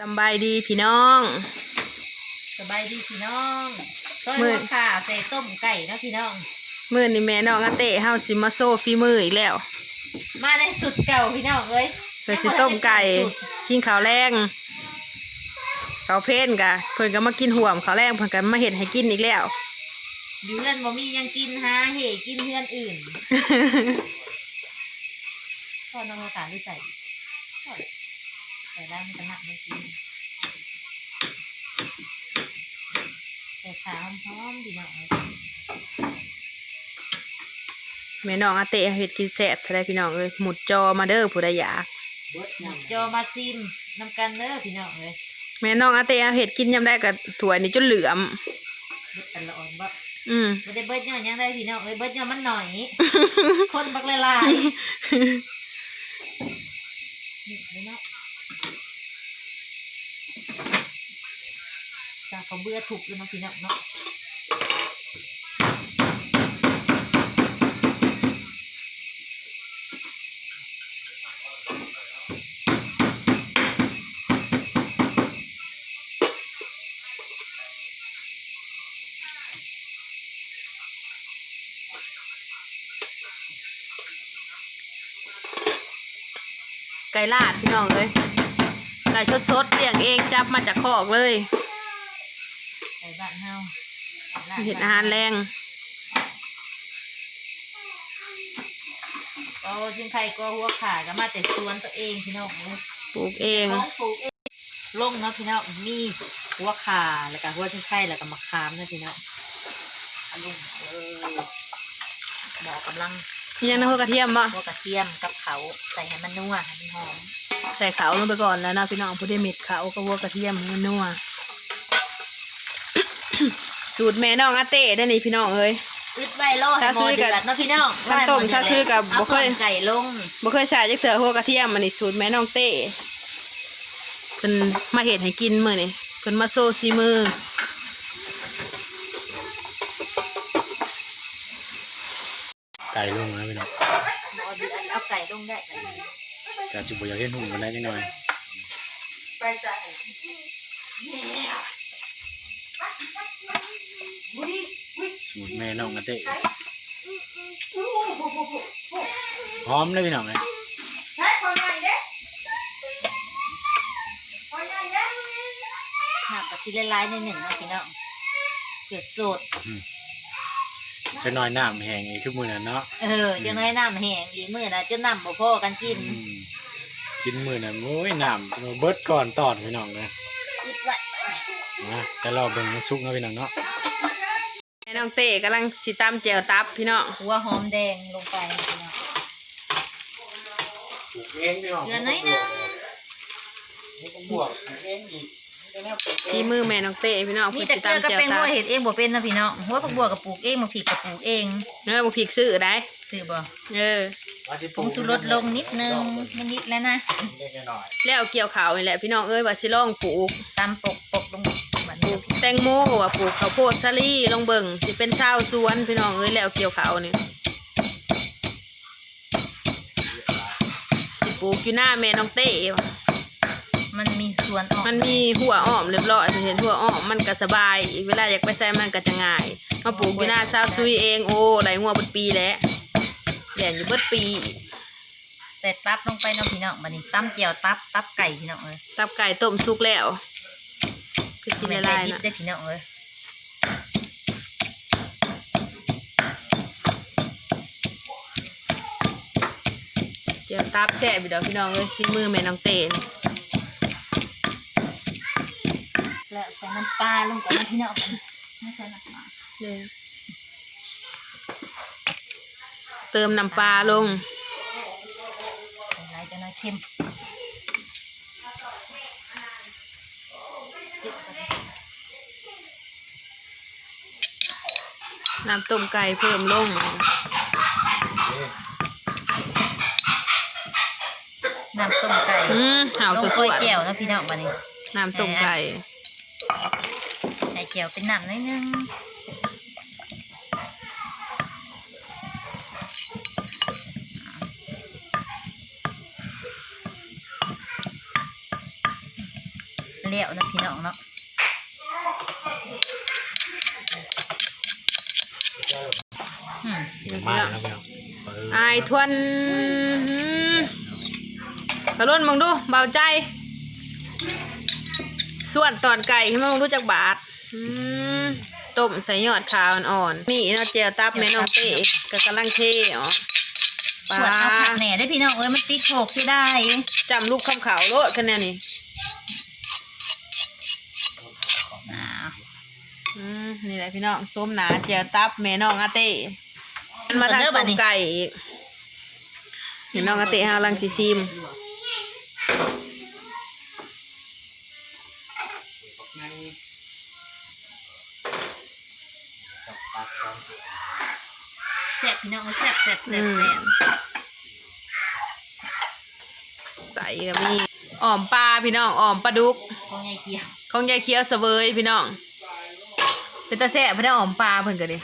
สำบายดีพี่น้อง สบายดีพี่น้องต้นมื้อหัวข่าใส่ต้มไก่นะพี่น้อง มื่อนี่แม่น้องอาเต้เฮาสิมาโซฟีมืออีกแล้วมาในสุดเก่าพี่น้องเอ้ยเพิ่นสิต้มไก่กินข้าวแรงข้าวเพลนกะเพิ่นก็มากินห่วมข้าวแรงเพิ่นก็มาเฮ็ดให้กินอีกแล้ว อยู่เพื่อนบ่มียังกินหาเหกินเพื่อนอื่นพ่อน้องหัวข่าด้วยใส่พ่อเลย ใส่ได้มันก็หนักไม่กินใส่ขาพร้อมๆพี่น้องเอ้ยแม่น้องอาเต้เฮ็ดกินแซ่บได้พี่น้องเอ้ยหมุดจอมาเด้อผู้ใดอยากจอมาซิมนำกันเด้อพี่น้องเอ้ยแม่น้องอาเต้เฮ็ดกินยามได้ก็ถ้วยนี่จนเหลือมเบิดตลอดบ่อืมไม่ได้เบิดย้อนยังได้พี่น้องเอ้ยเบิดย้อนมันหน่อย คนบักละลายนี่พี่น้อง รือถูกเลยเนะพี่น้องเนาะไก่ลาดพี่น้องเอ้ยไก่สดๆเลี้ยงเองจับมาจากคอกเลย เฮ็ดอาหารแรงก็ชิมไข่ก็หัวขาก็มาแต่สวนตัวเองพี่น้องเอ้ยปลูกเองของปลูกเองลงเนาะพี่น้องมีหัวขาแล้วก็หัวชิมไข่แล้วก็มะขามเนาะพี่น้องเอาลงเลยหมอกำลังมียังน้ำหัวกระเทียมบ่พวกกระเทียมกับเขาใส่ให้มันนัวให้มันหอมใส่ขาวลงไปก่อนแล้วนะพี่น้องผู้ได้เม็ดขาวก็วัวกระเทียมให้มันนัว สูตรแม่น้องอาเต้ได้อนี่พี่น้องเอ้ย อึดไว้โลให้หมอเดือดเนาะพี่น้องขั้นต้มชาชื่อกับบ่เอาเคยต้มไก่ลงบ่เคยใส่จักเสือหัวกระเทียมมันนี่สูตรแม่น้องเต้เพิ่นมาเฮ็ดให้กินมื้อนี่เพิ่นมาโซซีมือไก่ลงแล้วพี่น้องหมอเดือดเอาไก่ลงได้แต่จุบอยากเห็นหุ่นมันได้ยังหน่อยไปใส่ สูตรแม่น้องกระเตะหอมเลยพี่น้องเลยน้ำกะสิละลายในหนึ่งนะพี่น้องเกิดสดจะน้อยน้ำแห้งอีกทุกมื้อน่ะเนาะเออจะน้อยน้ำแห้งอีกมื้อนะจะน้ำบ่พอกันกิน กินมื้อน่ะโอ้ยน้ำเบิดก่อนตอนพี่น้องเลย นะแต่รอเบิ่งมันสุกเนาะพี่น้องเนาะแม่น้องเต้กำลังสิตำแจ่วตับพี่น้องหัวหอมแดงลงไปพี่น้องปลูกเองพี่น้องเกลือน้อยหนึงบวกเองอีกซีมือแม่น้องเต้พี่น้องมีเพิ่นแต่สิเกลือตำกับแจ่วเป็นตัหับวเห็ดเองบ่เป็นนะพี่น้องหัวผักบัวกับปลูกเองบางผิดกับปลูกเองเนื้อบ่พริกซื้อได้ซื้อบ่เออผงชูรสลงนิดนึงนิดๆแล้วนะเล็กๆน้อยแล้วเกี่ยวขาวนี่แหละพี่น้องเอ้ยว่าสิลองปลูกตำปก ปกลงแบบปลูนี้กแตงโมว่าปลูกข้าวโพดสาลี่ลองเบิ่งสิเป็นชาวสวนพี่น้องเอ้ยแล้วเกี่ยวขาวนี่สิปลูกอยู่หน้าแม่น้องเต้ว่ะมันมีส่วนออกมันมีหัวอ้อมเรียบร้อยเห็นหัวอ้อมมันก็สบายอีกเวลาอยากไปใส่มันก็จะง่ายมาปลูกอยู่หน้าชาวซุยเองโอ้ไหลงัวเบิดปีแล้วแหลนอยู่เบิดปีใส่ตับลงไปเนาะพี่น้องบัดนี้ตำเจียวตับตับไก่พี่น้องเอ้ยตับไก่ต้มสุกแล้ว คือสิแม่ละไก่ลายดิบนะได้พี่น้องเอ้ยเจียวตับแซ่บอยู่ดอกพี่น้องเอ้ยซีมือแม่น้องเต้นแล้วใส่น้ำปลาลงไปนะพี่น้องบัดนี้ไม่ใส่น้ำปลาเลยเติมน้ำปลาลงใส่หลายจะน้อยเค็ม น้ำต้มไก่เพิ่มลงน้ำต้มไก่อืมห่าวลสงกล้วยดแก้วนะพี่น้องบัดนี้ๆน้ำต้มไก่ใส่แก้วเป็นน้ำนิดนึงแล้วนะพี่น้องเนาะ มาแล้วพี่น้องเอายทวนกระล้นมองดูเบาใจ ส่วนตอนไก่ให้มองรู้จักบาทต้มใส่ยอดขาวอ่อนๆนี่เนาะเจียวตับแม่น้องเต้ก็กำลังเทอ๋อปสวดเอาผัลากแหน่ได้พี่น้องเอ้ยมันติดโขกที่ได้จำลูกคำขาวโลดคะแนนนี่นี่แหละพี่น้องส้มหนาเจียวตับแม่น้องอาเต้ นมาทางต้มไก่อีกเห็นน้องอาเต้ฮาลังซิซิมแซ่บพี่น้องเอ้ยแซ่บแซ่บอืแซ่บมแซ่บใส่ก็มีอ่อมปลาพี่น้องอ่อมปลาดุกของยายเขียวของยายเคี้ยวเสวยพี่น้องเป็นตาแซ่บพี่น้องอ่อมปลาเพิ่นก็ดิ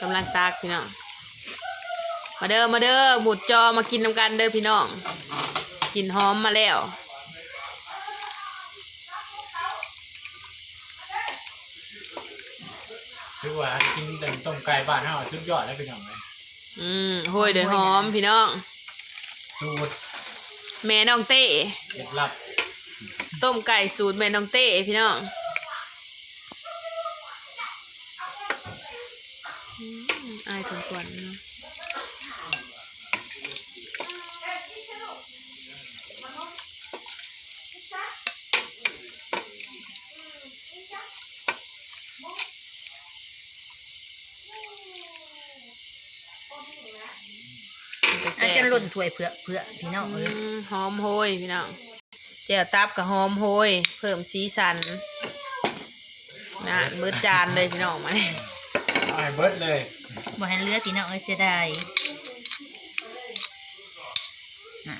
กำลังตากพี่น้อง มาเด้อ มาเด้อ หมุดจอมากินน้ำกันเด้อพี่น้อง กินหอมมาแล้วคือว่ากินแต่ต้มไก่บ้านเฮาสุดยอดแล้วพี่น้องเลยอืมโห้ยเด้อหอมพี่น้อง สูตรแม่น้องเต้เคล็ดลับ ต้มไก่สูตรแม่น้องเต้พี่น้องอืมอายคนกวนเนาะ อาจจะหล่นถ้ วยเผือกเผือกพี่น้องอืเอ้ยมหอมโหยพี่น้องเจียวตับกับหอมโหยเพิ่มสีสันนะมือจานเลยพี่น้องมาเนี่ยเอาให้เบิดเลยบ่ให้เหลือพี่น้องเอ้ยเสียดายอ่า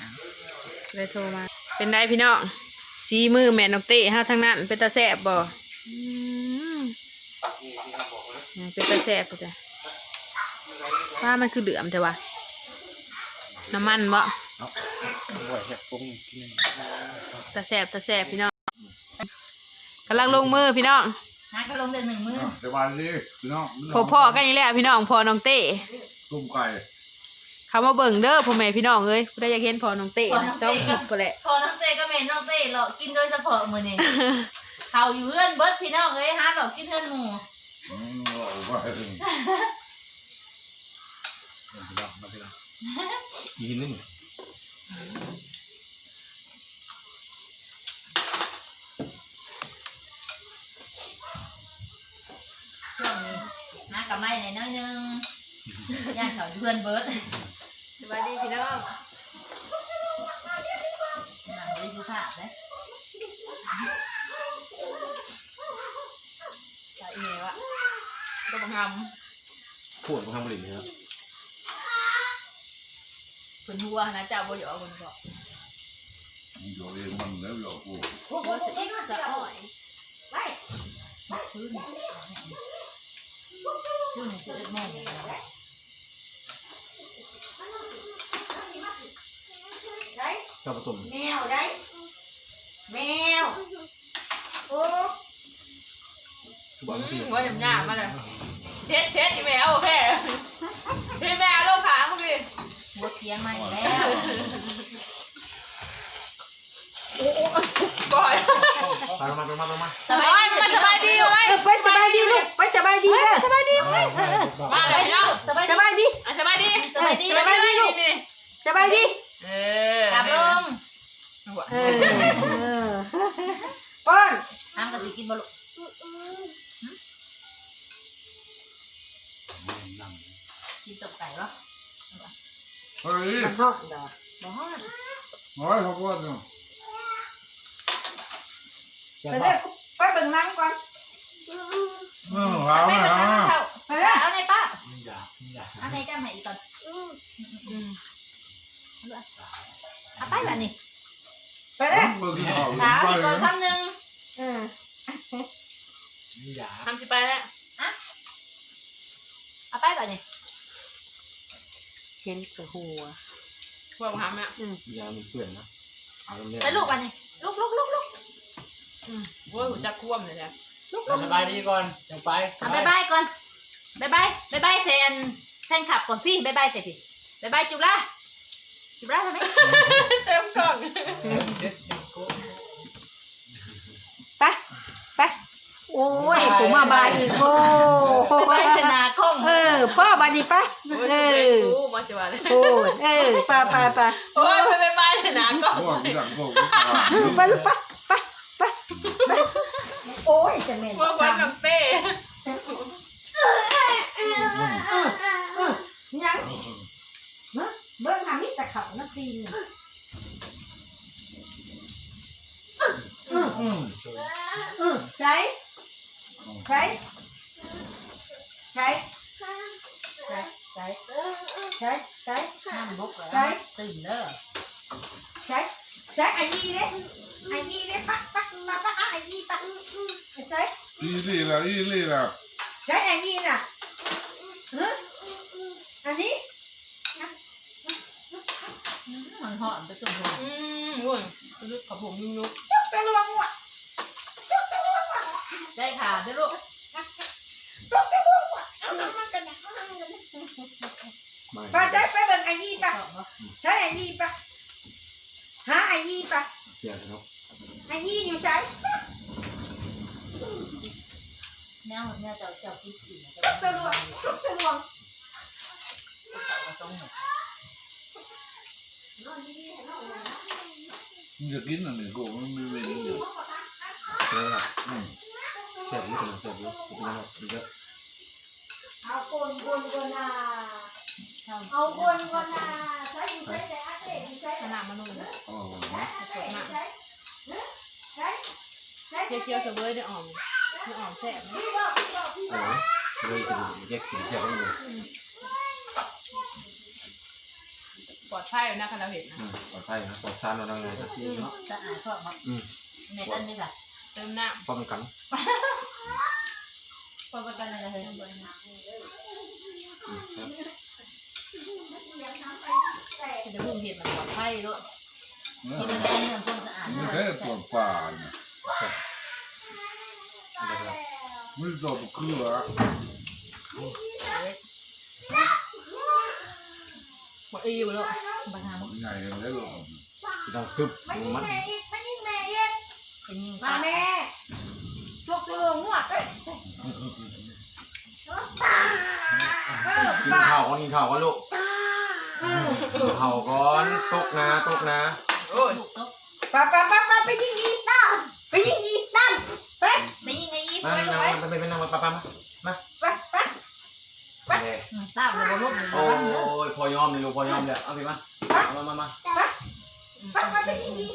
เลยโทรมา เป็นได้พี่น้องสีมือแม่นกเต้ห้าทั้งนั้น เป็นตาแสบบ่อืมเป็นตาแสบปะจ้ะว่ามันคือเหลือมแต่ว่า น้ำมันบ่เอาเอาไว้แค่ปรุงกินตาแสบตาแสบพี่น้องกำลังลงมือพี่น้องหาก็ลงเดือนหนึ่งมือสบายดีพี่น้องพอพ่อกันอีกแล้วพี่น้องพอน้องเต้ตุ้มไก่เขามาเบิ่งเด้อพ่อแม่พี่น้องเอ้ยผู้ใดอยากเห็นพอน้องเต้นะสองคลิปก็แหละพอน้องเต้ก็แม่น้องเต้หรอกกินโดยเฉพาะมื้อนี้เขาอยู่เพื่อนเบิดพี่น้องเอ้ยหาหรอกกินเพื่อนหมู่อืมว่าไป พี่น้องมาพี่น้อง กินนึงช่วงนี้หากับไม้หน่อยน้อยหนึงย่านเขาอยู่เพื่อนเบิดสวัสดีพี่น้องหนังบริสุทธิ์เลยใส่เอ๋วะต้องทพูดมาทำบริษัทครับำ คนหัวนะเจ้าบ่อยอคนบอกโยเองมันแล้วโยกูว่าจะอีกจะอ่อยไว้มาซื้อนี่ซื้อนี่ยซื้อเอ็ดโมงเนี่ยชอบผสมแมวได้แมวโอ้ทุกวันที่ว่าหยำหยาบมาเลยเช็ดเช็ดอีแมวโอเคพี่แมวลูกขางพี่ หัวเทียงมาอีกแล้วก่อยไปลงมาลงมาลงมาสบายดีมันสบายดีไหมไปสบายดีลูกไปสบายดีเด้อสบายดีมาเลยพี่น้องสบายสดีบายดีอะสบายดีสบายดีสบายดีลูกสบายดีเออกลับลงเออเออป้อนน้ำกะทิกินบ่ลูกกินตกไก่ปะ เฮ้ยมันห้องดอกบ่ฮอดโอ้ยขอบคุณเนาะไปเด้อไปเบิ่งหนังก่อนเออเอาไปไว้เบิ่งเอาน้ำไว้เขาไปเด้อเอาในป้าอยากอยากเอาในจ้าใหม่อีกก่อนอืมเอาไปแบบนี้ไปเด้อเบิ่งเอาถามไปอีกก่อนเลยคำหนึ่งเอออยากทำสิไปแล้วเอาไปแบบนี้ เห็นกับหัว พวกทำอะอยากมีเพื่อนนะเเอาเรื่อยไปลูกวันนี้ลูกลูกลูกลูกอืมโอ้ยหัวจักคว่ำเลยเนี่ยเอาสบายดีก่อนจังไปอะบายบายก่อนบายบายบายบายเซนแฟนคลับก่อนพี่บายบายเสร็จพี่บายบายจุฬาจุฬาทำไมเต็มกล่องไปไปโอ้ยผมมาบายอีกโอ้บายบายเสนากล้อ งเออพ่อบายดีปะโอ้ยเอเต็อมกูมาจังหวะเลยโอ้ยเออไปไปไปโอ้ยไปไปไปเลยนะก็พวกที่ดังพวกที่ตลาดไปลูกไปไปไปไปโอ้ยจะเหม็นพวกวันกับเป้ยังเนาะเบิ่งหามิตรเขาน้ำตีนอืมอือใช้ใช้ใช้ใช้ใช้ใช้ใช้น้ำบกเหรอใช่ตื่นเด้อใช้ใช้ไอ้ยี่เด้ไอ้ยี่เด้ปักปักมาปักไอ้ยี่ปักใช้อีลี่ละอีลี่ละใช้ไอ้ยี่น่ะฮะอันนี้มันหอมไปจนหัวอืมโอ้ยลุกขับผมลุกไประวังว่ะได้ขาด้วยลูก ไปใช้ไปเบิ่งไอ้ยี่ปะใช้ไอ้ยี่ปะหาไอ้ยี่ปะเสียครับไอ้ยี่อยู่ใช้แนวแนวเจ้าเจ้าคิดอีกไประวังไประวังมึงจะกินอันนี้กูมันไม่เป็นอยู่เสียครับอืมเสียบอยู่เสียบอยู่เป็นยังไงเยอะเอาคนคนคนอะ เอาคนคนอะใช้อยู่ใช้แต่อาเซ่อยู่ใช้ขนาดมันนุ่มเลยอ๋อใช้ใช้ใช้ใช้เคี้ยวเคี้ยวๆเสวยได้อ่อมได้อ่อมแซ่บนะพี่บอกพี่บอกพี่บโอ้อกยเลยจะดูแยกกินเสียบกันเลยปลอดภัยนะคันเราเห็นนะอืมปลอดภัยนะปลอดสารเราไงก็ซีเนาะสะอาดชอบมั้งอืมเม็ดอันนี้ค่ะเติมน้ป้องกันพอประกันอะไรเลยอืมครับำ จะพุ่งเห็ดมันปลอดภัยด้วยเนี่กินยอะไรเนี่ยคนสะอาดไม่ใช่ตัวป่าเนี่ยเดี๋ยวครับไม่ตัวเกลือหมดอีอยู่แล้วบางทางใหญ่เลยหรอต้องกึบไม่ยิงมันแม่อีกไม่ยิงแม่อีกเป็นยิงมาแม่พวกตัวงวดเอ้ยเออกินป้าข้าวก่อนกินข้าวก่อนลูก เออกินข้าวก่อนตกนะตกนะโอ้ยถูกต้องป้าป้าป้าป้าไปยิงอีตั้มไปยิงอีตั้มไปไปยิงไอ้ยี่มาไปลูกนั่งไปมาไปไปนั่งมาป้าป้ามาไปไปเด้ตามเลยบ่ลูกเลยโอ้วันเด้อยพอยอมเลยลูกพอยอมเลยเอาไปมามามามาไปไปไปยิงอี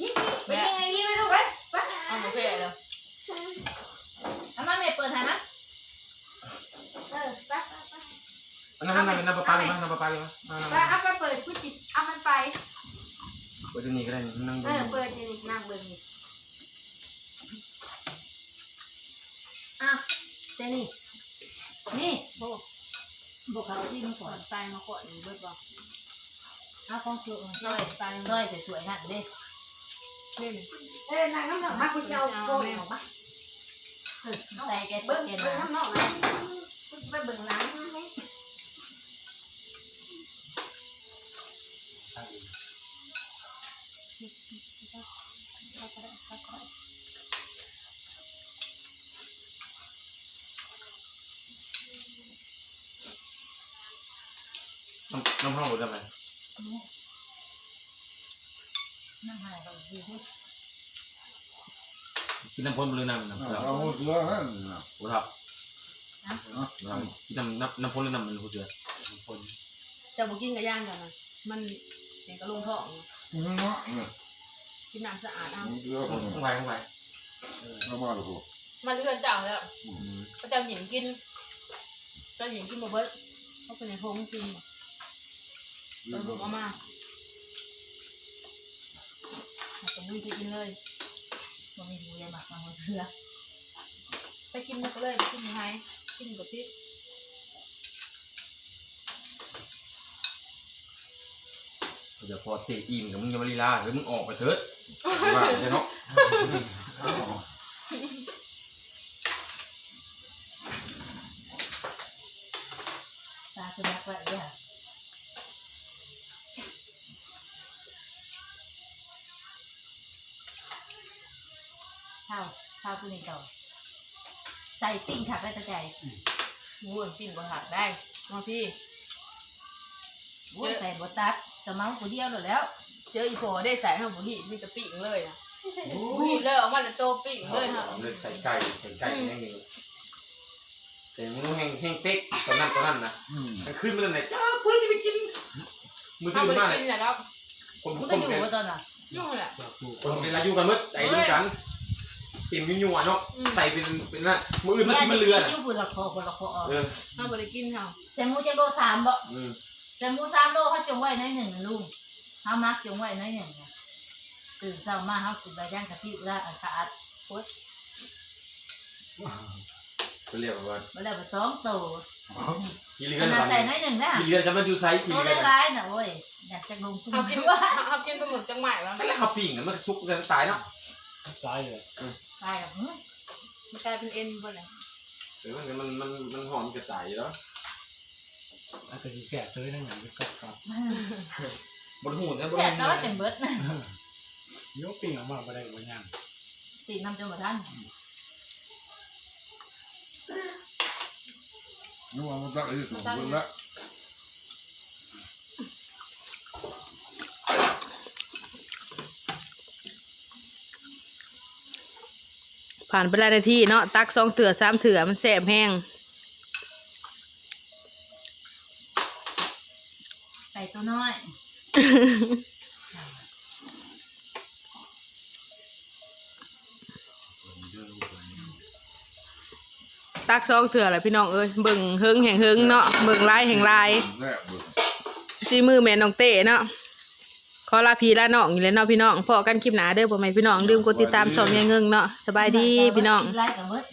ยิงอี ไปยิงไอ้ยี่ไปลูก ไปไป เอาหมดแค่แล้ว เอามาเม็ดเปิดให้มั้ย เออไปไปไป นั่งนั่งนั่งป้าป้าเลยมานั่งป้าป้าเลยมานั่งไปนั่งเอาไปเปิดกูจิเอามันไป เปิดที่นี่ก็ได้นั่งเออเปิดนี่นั่งเบิ่งนี่อะเจนี่นี่โอ้บอกเขาที่นี่ก่ก่ออนนตายมาก่อนอยู่เบิดบอกเอาของสวยน้อยตายสวยสวยๆนั่นเด้เล่นเออนั่งน้ำหนักมากูจะเอาโกนออกมาใส่แกเบิ่งเกเบิ่นงมาน้ำหนักนะกูไปเบิ่งหลัง น้ำน้ำห้องหรืออะไรนั่งหายเราดีกินน้ำพ่นหรือน้ำน้ำเอาหมดเกลือนั่นนะโอ้ครับกินน้ำน้ำน้ำพ่นหรือน้ำมันหัวเสือน้ำพ่นจะบอกกินกับย่างกันนะมันเห็นกระลงท้องอืมเนาะเนี่ยกินน้ำสะอาดเอาเกลือคต้อนงไปต้องไปเอามาเลยกูมันเลื่อนเจ้าแล้วอืมพระเจ้าหญิงกินเจ้าหญิงกินมาเบิดเขาเป็นในโพงกิน ตอนลูกเอามาเอาตรงนี้ไปกินเลยมันมีดูยาหมักมาเพื่อไปกินมันก็เลยไปกินไทยกินกับพริกเเดี๋ยวพอเตะอิ่มกับมึงจะมาลีลาเฮ้ยมึงออกไปเถิดว่าใช่เนาะ ข้าวข้าวตัวนี้เก่าใส่ปิ้งผักได้ตะใจงูอันปิ้งบ่หักได้มาพี่โอ้ยใส่บตัดแต่เมาผู้เดียวเลยแล้ว เจออีโฟได้ใส่ห้าบุหีมีแต่ปิ้งเลยนะบุหีเลยออกมาแต่โตปิ้งเลยฮะเลยใส่ไก่ใส่ไก่แห้งนี่แต่มึงต้องแห้งแห้งเป๊กตอนนั้นตอนนั้นนะอืมมันขึ้นมาเลยไหนจ้าคุณจะไปกินมือเอาถืไปอมากเลกิยนนะครับคนกูคก็นอยู่เป็นว่าตอนน่ะยุ่งแหละคนเป็นอายุกันมั้ยใจด้วย กันติ่มยุ่งๆเนาะใส่เป็นเป็นนั่นมืออื่นมันแม่กินมันจะเรือกินอยู่คนละคอคนละคอเออเอาไปกินเขาแตงโมจะโลสามบ่อืมแตงโมสามโลเขาจงไว้ในหนึ่งนะลุงเขามักจงไว้ในหนึ่งนะตื่นเช้ามาเขากินใบย่างกะทิแล้วอันสะอาดโคตรเขาเรียกว่ามาแล้วไปสองโตกินเรืขอนนาดแบบใส่ในหนึ่งนะกินเรือนจะมาดูไซส์กินโตเรืได้อนร้ายนะโอ้ยอยากจะลงทุนเอากินว่าเอากินปลาหมึกจังใหม่วะไม่แล้วเขาปิ้งมันซุกกันตายเนาะ ตายเลย ตายกับมึงมันกลายเป็นเอ็นไปเลยเออมันมันมันมันหอมกระต่ายอยู่แล้วอาจจะแสบเลยนั่งไหนก็กลับบนหูนะบนแค่หูตอนจังเบิดนะยกปิ่งออกมาบ่ได้บ่ยังตีน้ำจนมาทันนึกว่ามันตักไอ้ถุงเบิ่งละ ผ่านไปหลายนาทีเนาะตักสองเถื่อสามเถื่อมันแสบแห้งใส่ตัวน้อยตักสองเถื่อแหละพี่น้องเอ้ยเบิ่งเฮิงแห่งเฮิงเนาะเบิ่งลายแห่งลายแรกเบิ่งซีมือแม่น้องเต้เนาะ ขอลาพี่ลาน้องอยู่แล้วเนาะพี่น้องพอกันคลิปหนาเด้อพ่อแม่พี่น้องลืมกดติดตามสอมยายเงิงเนาะสบายดีพี่น้อง ไล่กับเบิด